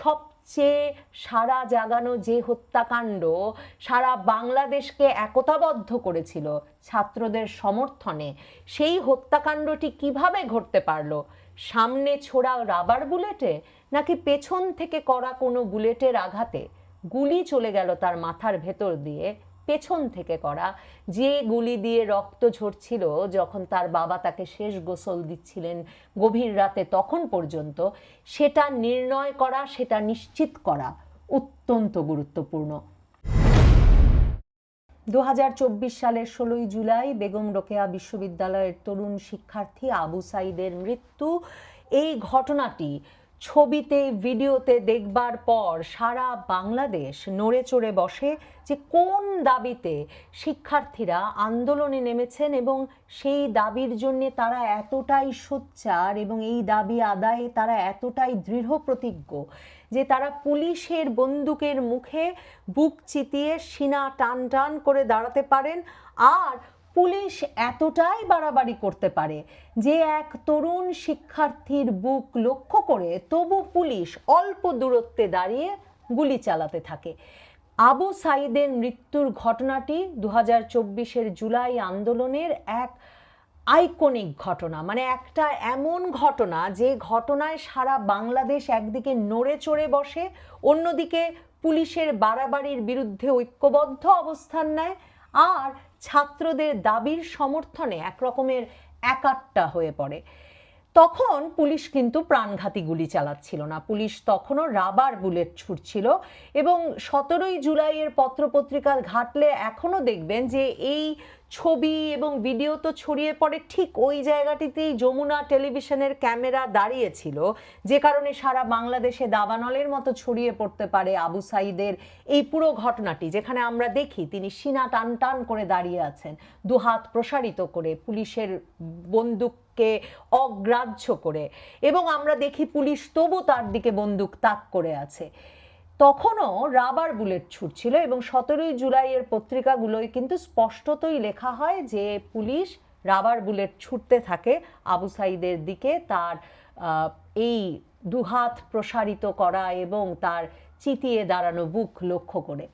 সবচেয়ে সারা জাগানো যে হত্যাকাণ্ড সারা বাংলাদেশকে একতাবদ্ধ করেছিল ছাত্রদের সমর্থনে, সেই হত্যাকাণ্ডটি কীভাবে ঘটতে পারল? সামনে ছোড়া রাবার বুলেটে নাকি পেছন থেকে করা কোনো বুলেটের আঘাতে গুলি চলে গেল তার মাথার ভেতর দিয়ে? পেছন থেকে করা, যে গুলি দিয়ে রক্ত ঝরছিল যখন তার বাবা তাকে শেষ গোসল দিচ্ছিলেন গভীর রাতে তখন পর্যন্ত, সেটা নির্ণয় করা, সেটা নিশ্চিত করা অত্যন্ত গুরুত্বপূর্ণ। দু হাজার চব্বিশ সালের ষোলোই জুলাই বেগম রোকেয়া বিশ্ববিদ্যালয়ের তরুণ শিক্ষার্থী আবু সাইদের মৃত্যু, এই ঘটনাটি ছবিতে, ভিডিওতে দেখবার পর সারা বাংলাদেশ নড়ে চড়ে বসে যে কোন দাবিতে শিক্ষার্থীরা আন্দোলনে নেমেছেন এবং সেই দাবির জন্য তারা এতটাই সোচ্চার এবং এই দাবি আদায়ে তারা এতটাই দৃঢ় প্রতিজ্ঞ যে তারা পুলিশের বন্দুকের মুখে বুক চিতিয়ে সিনা টান টান করে দাঁড়াতে পারেন। আর পুলিশ এতটাই বাড়াবাড়ি করতে পারে যে এক তরুণ শিক্ষার্থীর বুক লক্ষ্য করে তবু পুলিশ অল্প দূরত্বে দাঁড়িয়ে গুলি চালাতে থাকে। আবু সাইদের মৃত্যুর ঘটনাটি দু হাজার জুলাই আন্দোলনের এক আইকনিক ঘটনা মানে একটা এমন ঘটনা যে ঘটনায় সারা বাংলাদেশ একদিকে নড়ে চড়ে বসে, অন্যদিকে পুলিশের বাড়াবাড়ির বিরুদ্ধে ঐক্যবদ্ধ অবস্থান নেয়, আর ছাত্রদের দাবির সমর্থনে এক রকমের একাট্টা হয়ে পড়ে। তখন পুলিশ কিন্তু প্রাণঘাতী গুলি চালাচ্ছিল না। পুলিশ তখনও রাবার বুলেট ছুটছিল এবং সতেরোই জুলাইয়ের পত্রপত্রিকা ঘাটলে এখনও দেখবেন যে এই ছবি এবং ভিডিও তো ছড়িয়ে পড়ে ঠিক ওই জায়গাটিতেই যমুনা টেলিভিশনের ক্যামেরা দাঁড়িয়েছিল। যে কারণে সারা বাংলাদেশে দাবানলের মতো ছড়িয়ে পড়তে পারে আবু সাইদের এই পুরো ঘটনাটি, যেখানে আমরা দেখি তিনি সিনা টান টান করে দাঁড়িয়ে আছেন, দুহাত প্রসারিত করে পুলিশের বন্দুককে অগ্রাহ্য করে। এবং আমরা দেখি পুলিশ তবু তার দিকে বন্দুক তাক করে আছে। তখনও রাবার বুলেট ছুটছিল এবং সতেরোই জুলাইয়ের পত্রিকাগুলোয় কিন্তু স্পষ্টতই লেখা হয় যে পুলিশ রাবার বুলেট ছুটতে থাকে আবু সাইদের দিকে তার এই দুহাত প্রসারিত করা এবং তার চিতিয়ে দাঁড়ানো বুক লক্ষ্য করে।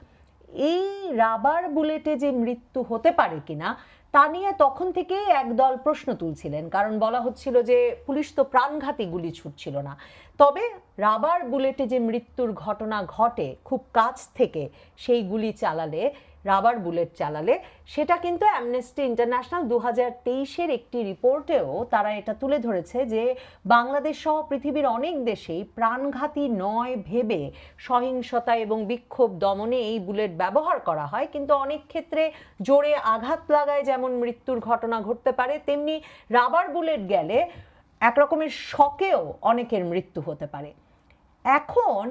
এই রাবার বুলেটে যে মৃত্যু হতে পারে কিনা তা নিয়ে তখন থেকেই একদল প্রশ্ন তুলছিলেন। কারণ বলা হচ্ছিল যে, পুলিশ তো প্রাণঘাতী গুলি ছুটছিল না। তবে রাবার বুলেটে যে মৃত্যুর ঘটনা ঘটে, খুব কাছ থেকে সেই গুলি চালালে রাবার বুলেট চালালে। সেটা কিন্তু অ্যামনেস্টি ইন্টারন্যাশনাল দু হাজার তেইশের একটি রিপোর্টেও তারা এটা তুলে ধরেছে যে বাংলাদেশ সহ পৃথিবীর অনেক দেশেই প্রাণঘাতী নয় ভেবে সহিংসতা এবং বিক্ষোভ দমনে এই বুলেট ব্যবহার করা হয়। কিন্তু অনেক ক্ষেত্রে জোরে আঘাত লাগায় যেমন মৃত্যুর ঘটনা ঘটতে পারে, তেমনি রাবার বুলেট গেলে একরকমের শকেও অনেকের মৃত্যু হতে পারে। এখন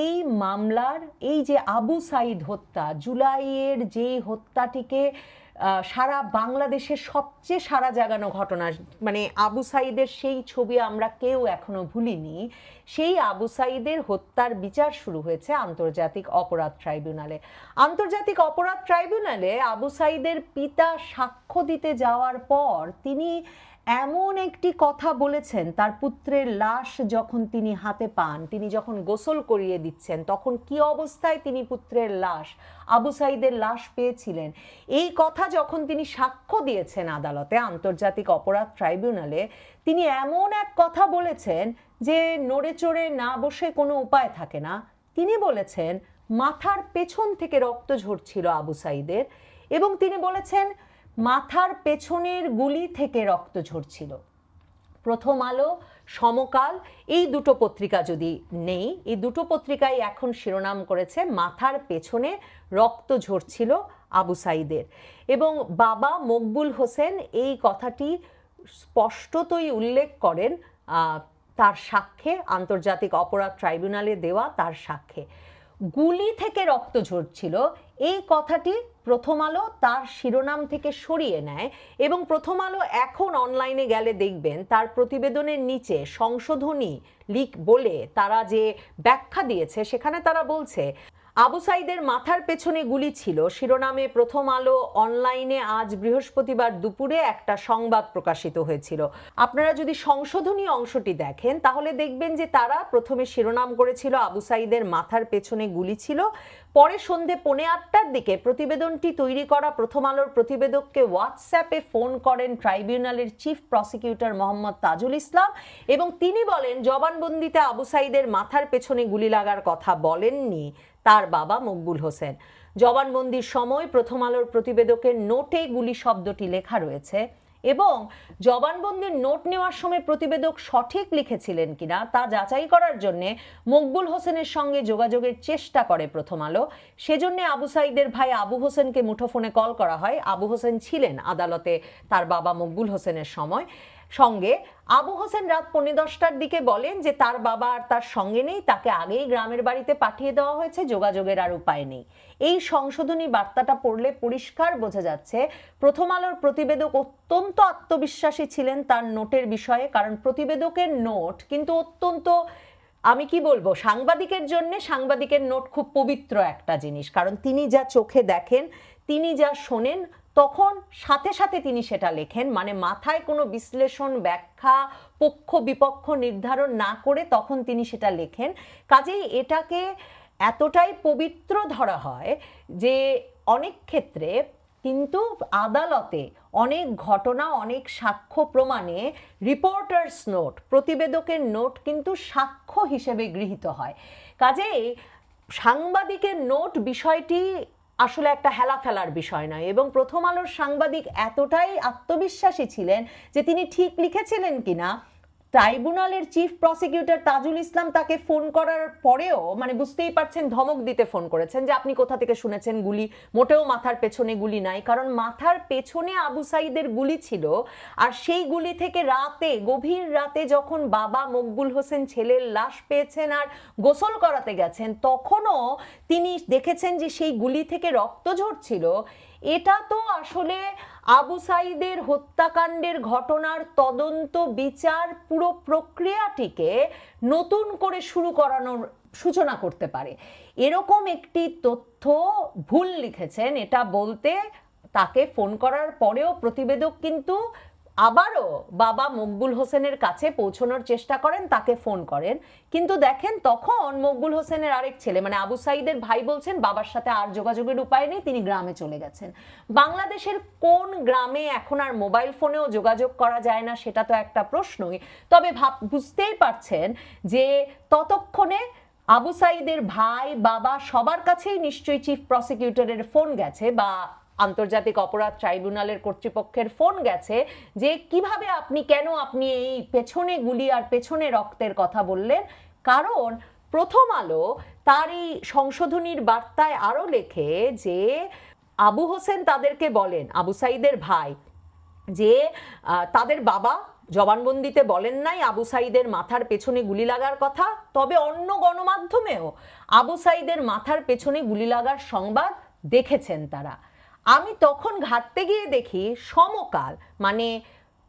এই মামলার, এই যে আবু সাইদ হত্যা, জুলাইয়ের যে হত্যাটিকে সারা বাংলাদেশের সবচেয়ে সারা জাগানো ঘটনা মানে আবু সাইদের সেই ছবি আমরা কেউ এখনও ভুলিনি, সেই আবু সাইদের হত্যার বিচার শুরু হয়েছে আন্তর্জাতিক অপরাধ ট্রাইব্যুনালে। আন্তর্জাতিক অপরাধ ট্রাইব্যুনালে আবু সাইদের পিতা সাক্ষ্য দিতে যাওয়ার পর তিনি এমন একটি কথা বলেছেন, তার পুত্রের লাশ যখন তিনি হাতে পান, তিনি যখন গোসল করিয়ে দিচ্ছেন, তখন কি অবস্থায় তিনি পুত্রের লাশ, আবু সাইদের লাশ পেয়েছিলেন? এই কথা যখন তিনি সাক্ষ্য দিয়েছেন আদালতে, আন্তর্জাতিক অপরাধ ট্রাইব্যুনালে, তিনি এমন এক কথা বলেছেন যে নড়ে চড়ে না বসে কোনো উপায় থাকে না। তিনি বলেছেন, মাথার পেছন থেকে রক্ত ঝরছিল আবু সাইদের এবং তিনি বলেছেন মাথার পেছনের গুলি থেকে রক্ত ঝরছিল। প্রথম আলো, সমকাল, এই দুটো পত্রিকা যদি নেই, এই দুটো পত্রিকায় এখন শিরোনাম করেছে, মাথার পেছনে রক্ত ঝরছিল আবু সাইদের। এবং বাবা মকবুল হোসেন এই কথাটি স্পষ্টতই উল্লেখ করেন তার সাক্ষ্যে, আন্তর্জাতিক অপরাধ ট্রাইব্যুনালে দেওয়া তার সাক্ষ্যে। গুলি থেকে রক্ত ঝরছিল, এই কথাটি প্রথম আলো তার শিরোনাম থেকে সরিয়ে নেয় এবং প্রথম আলো এখন অনলাইনে গেলে দেখবেন তার প্রতিবেদনের নিচে সংশোধনী লিক বলে তারা যে ব্যাখ্যা দিয়েছে, সেখানে তারা বলছে, আবু সাইদের মাথার পেছনে গুলি ছিল। শিরোনামে প্রথম আলো অনলাইনে আজ বৃহস্পতিবার দুপুরে একটা সংবাদ প্রকাশিত হয়েছিল। আপনারা যদি সংশোধনী অংশটি দেখেন, তাহলে দেখবেন যে তারা প্রথমে শিরোনাম করেছিল আবু সাইদের মাথার পেছনে গুলি ছিল। পরে সন্ধে পৌনে আটটার দিকে প্রতিবেদনটি তৈরি করা প্রথম আলোর প্রতিবেদককে হোয়াটসঅ্যাপে ফোন করেন ট্রাইব্যুনালের চিফ প্রসিকিউটর মোহাম্মদ তাজুল ইসলাম এবং তিনি বলেন, জবানবন্দিতে আবু সাইদের মাথার পেছনে গুলি লাগার কথা বলেননি তার বাবা মকবুল হোসেন। জবানবন্দির সময় প্রথম আলোর প্রতিবেদকের নোটে গুলি শব্দটি লেখা রয়েছে। এবং জবানবন্দির নোট নেওয়ার সময় প্রতিবেদক সঠিক লিখেছিলেন কিনা তা যাচাই করার জন্যে মকবুল হোসেনের সঙ্গে যোগাযোগের চেষ্টা করে প্রথম আলো। সেজন্য আবু সাইদের ভাই আবু হোসেনকে মুঠোফোনে কল করা হয়। আবু হোসেন ছিলেন আদালতে তার বাবা মকবুল হোসেনের সময়। সঙ্গে আবু হোসেন রাত পৌনে দশটার দিকে বলেন যে তার বাবা আর তার সঙ্গে নেই, তাকে আগেই গ্রামের বাড়িতে পাঠিয়ে দেওয়া হয়েছে, যোগাযোগের আর উপায় নেই। এই সংশোধনী বার্তাটা পড়লে পরিষ্কার বোঝা যাচ্ছে, প্রথম আলোর প্রতিবেদক অত্যন্ত আত্মবিশ্বাসী ছিলেন তার নোটের বিষয়ে, কারণ প্রতিবেদকের নোট কিন্তু অত্যন্ত, আমি কি বলব, সাংবাদিকের জন্য সাংবাদিকের নোট খুব পবিত্র একটা জিনিস, কারণ তিনি যা চোখে দেখেন, তিনি যা শোনেন তখন সাথে সাথে তিনি সেটা লেখেন মানে মাথায় কোনো বিশ্লেষণ, ব্যাখ্যা, পক্ষ, বিপক্ষ নির্ধারণ না করে তখন তিনি সেটা লেখেন। কাজেই এটাকে এতটাই পবিত্র ধরা হয় যে অনেক ক্ষেত্রে কিন্তু আদালতে অনেক ঘটনা, অনেক সাক্ষ্য প্রমাণে রিপোর্টার্স নোট, প্রতিবেদকের নোট কিন্তু সাক্ষ্য হিসেবে গৃহীত হয়। কাজেই সাংবাদিকের নোট বিষয়টি আসলে একটা হেলা ফেলার বিষয় নয়। এবং প্রথম আলোর সাংবাদিক এতটাই আত্মবিশ্বাসী ছিলেন যে তিনি ঠিক লিখেছিলেন কিনা ট্রাইব্যুনালের চিফ প্রসিকিউটর তাজুল ইসলাম তাকে ফোন করার পরেও মানে বুঝতেই পারছেন, ধমক দিতে ফোন করেছেন যে আপনি কোথা থেকে শুনেছেন গুলি? মোটেও মাথার পেছনে গুলি নাই, কারণ মাথার পেছনে আবু সাইদের গুলি ছিল, আর সেই গুলি থেকে রাতে, গভীর রাতে যখন বাবা মকবুল হোসেন ছেলের লাশ পেয়েছেন আর গোসল করাতে গেছেন, তখনও তিনি দেখেছেন যে সেই গুলি থেকে রক্ত ঝরছিল। এটা তো আসলে আবু সাইদের হত্যাকাণ্ডের ঘটনার তদন্ত বিচার পুরো প্রক্রিয়াটিকে নতুন করে শুরু করানোর সূচনা করতে পারে। এরকম একটি তথ্য ভুল লিখেছেন, এটা বলতে তাকে ফোন করার পরেও প্রতিবেদক কিন্তু আবারও বাবা মকবুল হোসেনের কাছে পৌঁছানোর চেষ্টা করেন, তাকে ফোন করেন। কিন্তু দেখেন, তখন মকবুল হোসেনের আরেক ছেলে মানে আবু সাইদের ভাই বলছেন, বাবার সাথে আর যোগাযোগের উপায় নেই, তিনি গ্রামে চলে গেছেন। বাংলাদেশের কোন গ্রামে এখন আর মোবাইল ফোনেও যোগাযোগ করা যায় না, সেটা তো একটা প্রশ্নই। তবে ভাব, বুঝতেই পারছেন যে ততক্ষণে আবু সাইদের ভাই, বাবা সবার কাছেই নিশ্চয়ই চিফ প্রসিকিউটরের ফোন গেছে, বা আন্তর্জাতিক অপরাধ ট্রাইব্যুনালের কর্তৃপক্ষের ফোন গেছে যে কীভাবে আপনি, কেন আপনি এই পেছনে গুলি আর পেছনে রক্তের কথা বললেন? কারণ প্রথম আলো তার এই সংশোধনীর বার্তায় আরও লেখে যে আবু হোসেন তাদেরকে বলেন, আবু সাইদের ভাই, যে তাদের বাবা জবানবন্দিতে বলেন নাই আবু সাইদের মাথার পেছনে গুলি লাগার কথা। তবে অন্য গণমাধ্যমেও আবু সাইদের মাথার পেছনে গুলি লাগার সংবাদ দেখেছেন তারা। আমি তখন ঘাটতে গিয়ে দেখি সমকাল মানে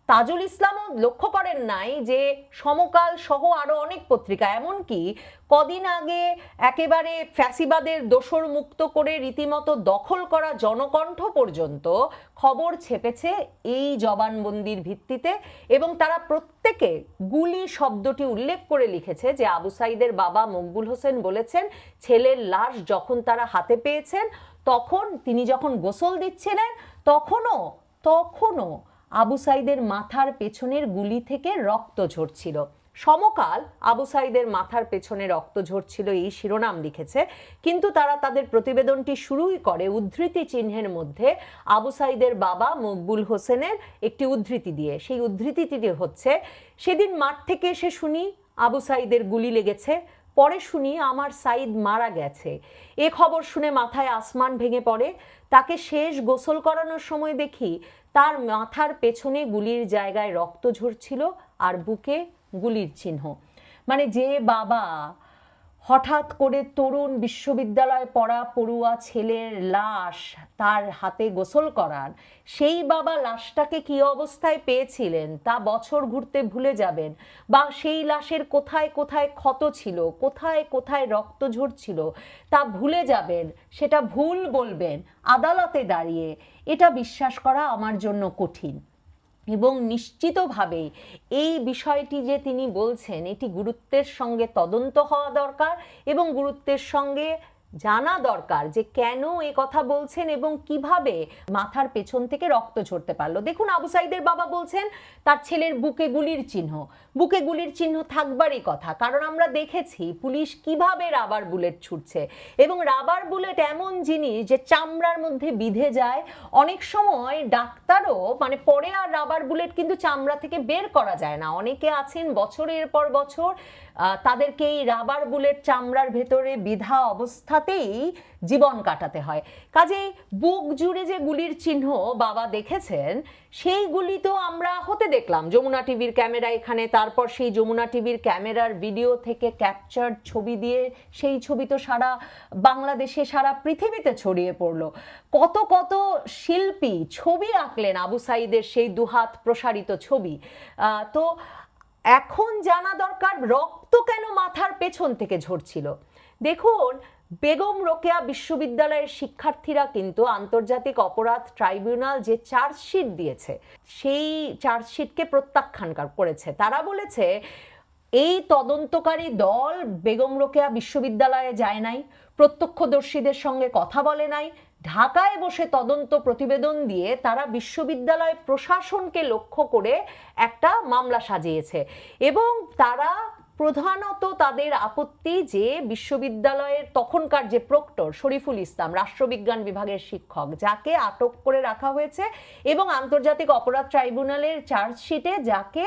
তাজুল ইসলামও লক্ষ্য করেন নাই যে সমকাল সহ আরও অনেক পত্রিকা। এমনকি কদিন আগে একেবারে ফ্যাসিবাদের দোসর মুক্ত করে রীতিমতো দখল করা জনকণ্ঠ পর্যন্ত খবর ছেপেছে এই জবানবন্দির ভিত্তিতে এবং তারা প্রত্যেকে গুলি শব্দটি উল্লেখ করে লিখেছে যে আবু সাইদের বাবা মকবুল হোসেন বলেছেন, ছেলের লাশ যখন তারা হাতে পেয়েছেন তখন তিনি যখন গোসল দিচ্ছিলেন, তখনও তখনও আবু সাইদের মাথার পেছনের গুলি থেকে রক্ত ঝরছিল। সমকাল আবু সাইদের মাথার পেছনে রক্ত ঝরছিল এই শিরোনাম লিখেছে। কিন্তু তারা তাদের প্রতিবেদনটি শুরুই করে উদ্ধৃতি চিহ্নের মধ্যে আবু সাইদের বাবা মকবুল হোসেনের একটি উদ্ধৃতি দিয়ে। সেই উদ্ধৃতিটি হচ্ছে, সেদিন মাঠ থেকে এসে শুনি আবু সাইদের গুলি লেগেছে পরে শুনি আমার সাইদ মারা গেছে। এ খবর শুনে মাথায় আসমান ভেঙে পড়ে। তাকে শেষ গোসল করানোর সময় দেখি তার মাথার পেছনে গুলির জায়গায় রক্ত ঝরছিল আর বুকে গুলির চিহ্ন। মানে যে বাবা হঠাৎ করে তরুণ বিশ্ববিদ্যালয়ে পড়া পড়ুয়া ছেলের লাশ তার হাতে গোসল করার সেই বাবা লাশটাকে কি অবস্থায় পেয়েছিলেন তা বছর ঘুরতে ভুলে যাবেন বা সেই লাশের কোথায় কোথায় ক্ষত ছিল, কোথায় কোথায় রক্ত ঝরছিল তা ভুলে যাবেন, সেটা ভুল বলবেন আদালতে দাঁড়িয়ে। এটা বিশ্বাস করা আমার জন্য কঠিন। এবং নিশ্চিতভাবে এই বিষয়টি যে তিনি বলছেন, এটি গুরুত্বের সঙ্গে তদন্ত হওয়া দরকার এবং গুরুত্বের সঙ্গে জানা দরকার যে কেন এ কথা বলছেন এবং কীভাবে মাথার পেছন থেকে রক্ত ঝরতে পারল। দেখুন, আবু সাইদের বাবা বলছেন, তার ছেলের বুকে গুলির চিহ্ন। বুকে গুলির চিহ্ন থাকবারই কথা, কারণ আমরা দেখেছি পুলিশ কীভাবে রাবার বুলেট ছুটছে। এবং রাবার বুলেট এমন জিনিস যে চামড়ার মধ্যে বিধে যায়। অনেক সময় ডাক্তারও মানে পরে আর রাবার বুলেট কিন্তু চামড়া থেকে বের করা যায় না। অনেকে আছেন বছরের পর বছর তাদেরকে এই রাবার বুলেট চামড়ার ভেতরে বিধা অবস্থাতেই জীবন কাটাতে হয়। কাজেই বুক জুড়ে যে গুলির চিহ্ন বাবা দেখেছেন সেই গুলি তো আমরা হতে দেখলাম। যমুনা টিভির ক্যামেরা এখানে, তারপর সেই যমুনা টিভির ক্যামেরার ভিডিও থেকে ক্যাপচার ছবি দিয়ে সেই ছবি তো সারা বাংলাদেশে, সারা পৃথিবীতে ছড়িয়ে পড়ল। কত কত শিল্পী ছবি আঁকলেন আবু সাইদের সেই দুহাত প্রসারিত ছবি। তো এখন জানা দরকার, রক্ত কেন মাথার পেছন থেকে ঝরছিল? দেখুন বেগম রোকেয়া বিশ্ববিদ্যালয়ের শিক্ষার্থীরা কিন্তু আন্তর্জাতিক অপরাধ ট্রাইব্যুনাল যে চার্জশিট দিয়েছে, সেই চার্জশিটকে প্রত্যাখ্যান করেছে। তারা বলেছে, এই তদন্তকারী দল বেগম রোকেয়া বিশ্ববিদ্যালয়ে যায় নাই, প্রত্যক্ষদর্শীদের সঙ্গে কথা বলে নাই, ঢাকায় বসে তদন্ত প্রতিবেদন দিয়ে তারা বিশ্ববিদ্যালয় প্রশাসনকে লক্ষ্য করে একটা মামলা সাজিয়েছে। এবং তারা প্রধানত তাদের আপত্তি যে বিশ্ববিদ্যালয়ের তখনকার যে প্রক্টর শরীফুল ইসলাম, রাষ্ট্রবিজ্ঞান বিভাগের শিক্ষক, যাকে আটক করে রাখা হয়েছে এবং আন্তর্জাতিক অপরাধ ট্রাইব্যুনালের চার্জশিটে যাকে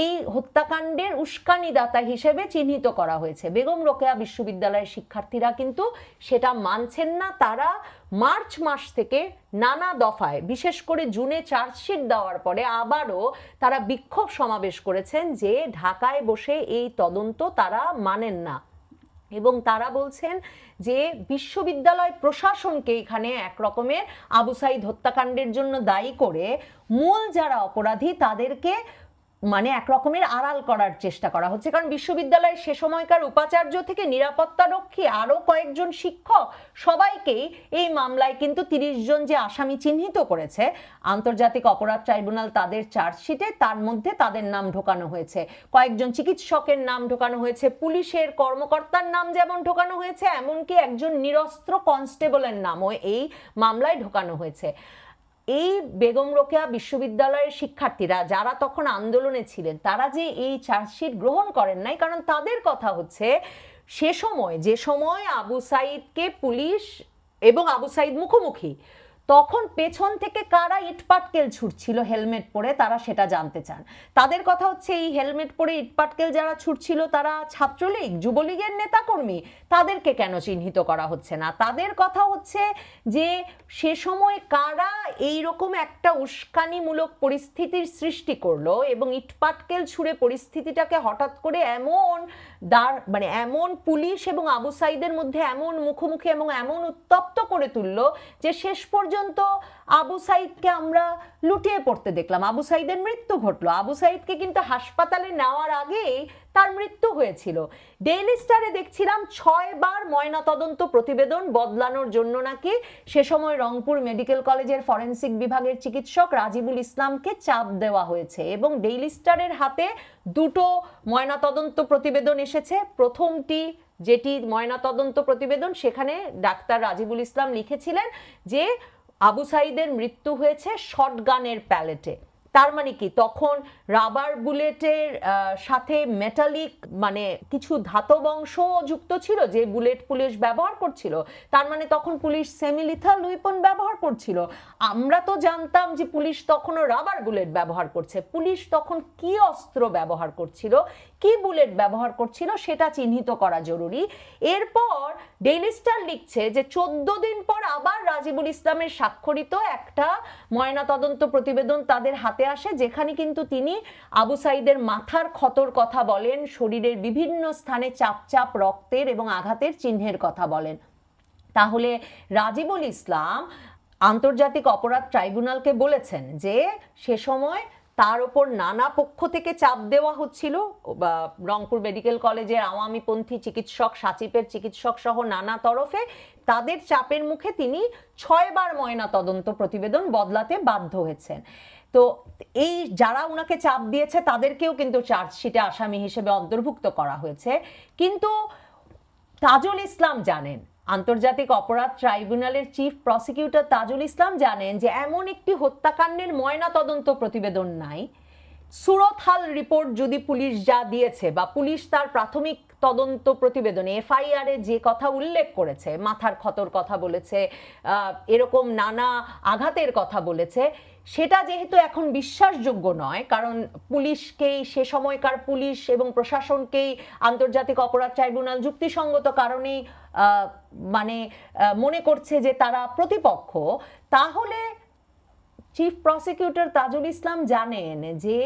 এই হত্যাকাণ্ডের উস্কানিদাতা হিসেবে চিহ্নিত করা হয়েছে। বেগম রোকেয়া বিশ্ববিদ্যালয়ের শিক্ষার্থীরা কিন্তু সেটা মানছেন না। তারা মার্চ মাস থেকে নানা দফায়, বিশেষ করে জুনে চার্জশিট দেওয়ার পরে আবারও তারা বিক্ষোভ সমাবেশ করেছেন যে ঢাকায় বসে এই তদন্ত তারা মানেন না। এবং তারা বলছেন যে বিশ্ববিদ্যালয় প্রশাসনকে এখানে এক রকমের আবু সাইদ হত্যাকাণ্ডের জন্য দায়ী করে, মূল যারা অপরাধী তাদেরকে মানে এক রকমের আড়াল করার চেষ্টা করা হচ্ছে। কারণ বিশ্ববিদ্যালয়ের সে সময়কার উপাচার্য থেকে নিরাপত্তা রক্ষী আরও কয়েকজন শিক্ষক, সবাইকেই এই মামলায় কিন্তু তিরিশ জন যে আসামি চিহ্নিত করেছে, আন্তর্জাতিক অপরাধ ট্রাইব্যুনাল তাদের চার্জশিটে, তার মধ্যে তাদের নাম ঢোকানো হয়েছে। কয়েকজন চিকিৎসকের নাম ঢোকানো হয়েছে, পুলিশের কর্মকর্তার নাম যেমন ঢোকানো হয়েছে, এমনকি একজন নিরস্ত্র কনস্টেবলের নামও এই মামলায় ঢোকানো হয়েছে। এই বেগম রোকেয়া বিশ্ববিদ্যালয়ের শিক্ষার্থীরা যারা তখন আন্দোলনে ছিলেন, তারা যে এই চার্জশিট গ্রহণ করেন নাই, কারণ তাদের কথা হচ্ছে সে সময়, যে সময় আবু সাইদকে পুলিশ এবং আবু সাইদ মুখোমুখি তখন পেছন থেকে কারা ইটপাটকেল ছুটছিল হেলমেট পরে, তারা সেটা জানতে চান। তাদের কথা হচ্ছে, এই হেলমেট পরে ইটপাটকেল যারা ছুটছিল, তারা ছাত্রলীগ, যুবলীগের নেতাকর্মী, তাদেরকে কেন চিহ্নিত করা হচ্ছে না? তাদের কথা হচ্ছে যে, সে সময় কারা এই রকম একটা উস্কানিমূলক পরিস্থিতির সৃষ্টি করল এবং ইটপাটকেল ছুঁড়ে পরিস্থিতিটাকে হঠাৎ করে এমন দাঁড় মানে এমন পুলিশ এবং আবু সাইদের মধ্যে এমন মুখোমুখি এবং এমন উত্তপ্ত করে তুলল যে শেষ পর্যন্ত আবু সাইদকে আমরা লুটিয়ে পড়তে দেখলাম। আবু সাইদের মৃত্যু ঘটলো। আবু সাইদকে কিন্তু হাসপাতালে নেওয়ার আগেই তার মৃত্যু হয়েছিল। ডেইলি স্টারে দেখছিলাম ছয় বার ময়নাতদন্ত প্রতিবেদন বদলানোর জন্য নাকি। সে সময় রংপুর মেডিকেল কলেজের ফরেনসিক বিভাগের চিকিৎসক রাজিবুল ইসলামকে চাপ দেওয়া হয়েছে এবং ডেইলি স্টারের হাতে দুটো ময়নাতদন্ত প্রতিবেদন এসেছে। প্রথমটি যেটি ময়নাতদন্ত প্রতিবেদন, সেখানে ডাক্তার রাজিবুল ইসলাম লিখেছিলেন যে আবু সাইদের মৃত্যু হয়েছে শটগানের প্যালেটে। তার মানে কি? তখন রাবার বুলেটের সাথে মেটালিক মানে কিছু ধাতব অংশ যুক্ত ছিল যে বুলেট পুলিশ ব্যবহার করছিল। তার মানে তখন পুলিশ সেমিলিথাল উইপন ব্যবহার করছিল। আমরা তো জানতাম যে পুলিশ তখনও রাবার বুলেট ব্যবহার করছে। পুলিশ তখন কি অস্ত্র ব্যবহার করছিল? কি বুলেট ব্যবহার করছিল সেটা চিহ্নিত করা জরুরি। এরপর ডেইলি স্টার লিখছে যে, চোদ্দ দিন পর আবার রাজিবুল ইসলামের স্বাক্ষরিত একটা ময়নাতদন্ত প্রতিবেদন তাদের হাতে আসে, যেখানে কিন্তু তিনি আবু সাইদের মাথার ক্ষতর কথা বলেন, শরীরের বিভিন্ন স্থানে চাপ চাপ রক্তের এবং আঘাতের চিহ্নের কথা বলেন। তাহলে রাজিবুল ইসলাম আন্তর্জাতিক অপরাধ ট্রাইব্যুনালকে বলেছেন যে, সে সময় তার ওপর নানা পক্ষ থেকে চাপ দেওয়া হচ্ছিল। রংপুর মেডিকেল কলেজের আওয়ামীপন্থী চিকিৎসক, সাচিপের চিকিৎসক সহ নানা তরফে তাদের চাপের মুখে তিনি ছয়বার ময়না তদন্ত প্রতিবেদন বদলাতে বাধ্য হয়েছেন। তো এই যারা ওনাকে চাপ দিয়েছে, তাদেরকেও কিন্তু চার্জশিটে আসামি হিসেবে অন্তর্ভুক্ত করা হয়েছে। কিন্তু তাজুল ইসলাম জানেন আন্তর্জাতিক অপরাধ ট্রাইব্যুনালের চিফ প্রসিকিউটর তাজুল ইসলাম জানেন যে এমন একটি হত্যাকাণ্ডের ময়না তদন্ত প্রতিবেদন নাই। সুরতহাল রিপোর্ট যদি পুলিশ যা দিয়েছে বা পুলিশ তার প্রাথমিক তদন্ত প্রতিবেদনে এফআইআর যে কথা উল্লেখ করেছে, মাথার ক্ষতর কথা বলেছে এরকম নানা আঘাতের কথা বলেছে সেটা যেহেতু এখন বিশ্বাসযোগ্য নয়, কারণ পুলিশকেই সে সময়কার পুলিশ এবং প্রশাসনকেই আন্তর্জাতিক অপরাধ ট্রাইব্যুনাল যুক্তিসঙ্গত কারণেই মানে মনে করছে যে তারা প্রতিপক্ষ, তাহলে চিফ প্রসিকিউটর তাজুল ইসলাম জানেন যে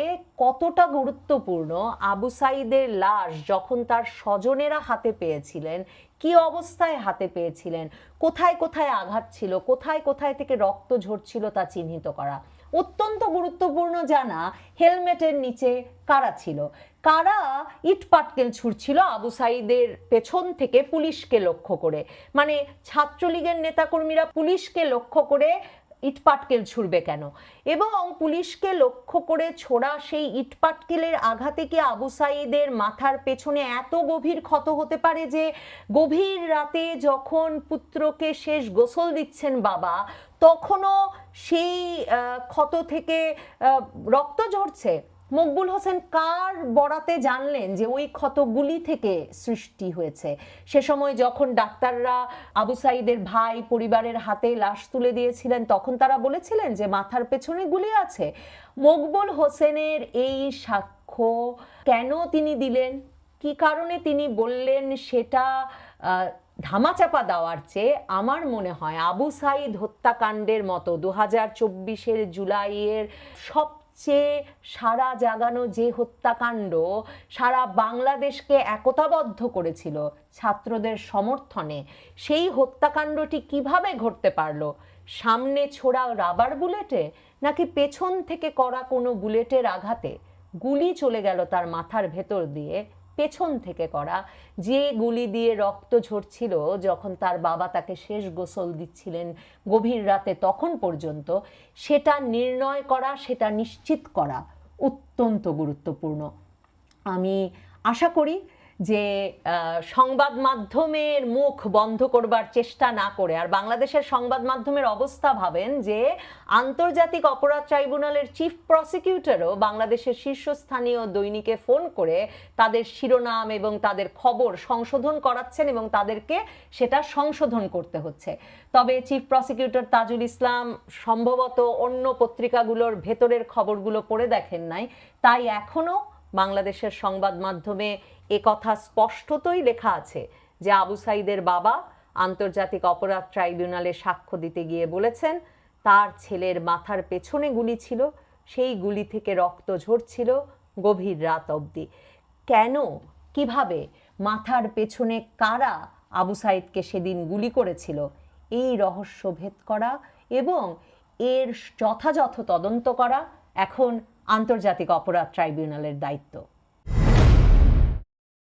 কতটা গুরুত্বপূর্ণ আবু সাইদের লাশ যখন তার স্বজনেরা হাতে পেয়েছিলেন, কি অবস্থায় হাতে পেয়েছিলেন, কোথায় কোথায় আঘাত ছিল, কোথায় কোথায় থেকে রক্ত ঝরছিল তা চিহ্নিত করা। অত্যন্ত গুরুত্বপূর্ণ জানা হেলমেটের নিচে কারা ছিল। কারা ইট পাটকেল ছুড়ছিল আবু সাইদের পেছন থেকে পুলিশকে লক্ষ্য করে। মানে ছাত্রলীগের নেতাকর্মীরা পুলিশকে লক্ষ্য করে ইটপাটকেল ছুড়বে কেন? এবং পুলিশকে লক্ষ্য করে ছোড়া সেই ইটপাটকেলের আঘাতে কি আবু সাইদের মাথার পেছনে এত গভীর ক্ষত হতে পারে যে গভীর রাতে যখন পুত্রকে শেষ গোসল দিচ্ছেন বাবা, তখনও সেই ক্ষত থেকে রক্ত ঝরছে? মকবুল হোসেন কার বরাতে জানলেন যে ওই ক্ষতগুলি থেকে সৃষ্টি হয়েছে? সে সময় যখন ডাক্তাররা আবু সাইদের ভাই পরিবারের হাতে লাশ তুলে দিয়েছিলেন, তখন তারা বলেছিলেন যে মাথার পেছনে গুলি আছে। মকবুল হোসেনের এই সাক্ষ্য কেন তিনি দিলেন? কি কারণে তিনি বললেন সেটা ধামাচাপা দেওয়ার চেয়ে আমার মনে হয় আবু সাইদ হত্যাকাণ্ডের মতো দু হাজার চব্বিশের জুলাইয়ের সবচেয়ে সারা জাগানো যে হত্যাকাণ্ড সারা বাংলাদেশকে একতাবদ্ধ করেছিল ছাত্রদের সমর্থনে, সেই হত্যাকাণ্ডটি কীভাবে ঘটতে পারল? সামনে ছোড়া রাবার বুলেটে নাকি পেছন থেকে করা কোনো বুলেটের আঘাতে গুলি চলে গেল তার মাথার ভেতর দিয়ে? পেছন থেকে করা, যে গুলি দিয়ে রক্ত ঝরছিল যখন তার বাবা তাকে শেষ গোসল দিচ্ছিলেন গভীর রাতে তখন পর্যন্ত, সেটা নির্ণয় করা, সেটা নিশ্চিত করা অত্যন্ত গুরুত্বপূর্ণ। আমি আশা করি যে সংবাদ মাধ্যমের মুখ বন্ধ করবার চেষ্টা না করে। আর বাংলাদেশের সংবাদ মাধ্যমের অবস্থা ভাবেন যে, আন্তর্জাতিক অপরাধ ট্রাইব্যুনালের চিফ প্রসিকিউটরও বাংলাদেশের শীর্ষস্থানীয় দৈনিকে ফোন করে তাদের শিরোনাম এবং তাদের খবর সংশোধন করাচ্ছেন এবং তাদেরকে সেটা সংশোধন করতে হচ্ছে। তবে চিফ প্রসিকিউটর তাজুল ইসলাম সম্ভবত অন্য পত্রিকাগুলোর ভেতরের খবরগুলো পড়ে দেখেন নাই। তাই এখনও বাংলাদেশের সংবাদ মাধ্যমে এ কথা স্পষ্টতই লেখা আছে যে আবু সাইদের বাবা আন্তর্জাতিক অপরাধ ট্রাইব্যুনালে সাক্ষ্য দিতে গিয়ে বলেছেন, তার ছেলের মাথার পেছনে গুলি ছিল, সেই গুলি থেকে রক্ত ঝরছিল গভীর রাত অবধি। কেন? কীভাবে? মাথার পেছনে কারা আবু সাইদকে সেদিন গুলি করেছিল? এই রহস্য ভেদ করা এবং এর যথাযথ তদন্ত করা এখন আন্তর্জাতিক অপরাধ ট্রাইব্যুনালের দায়িত্ব।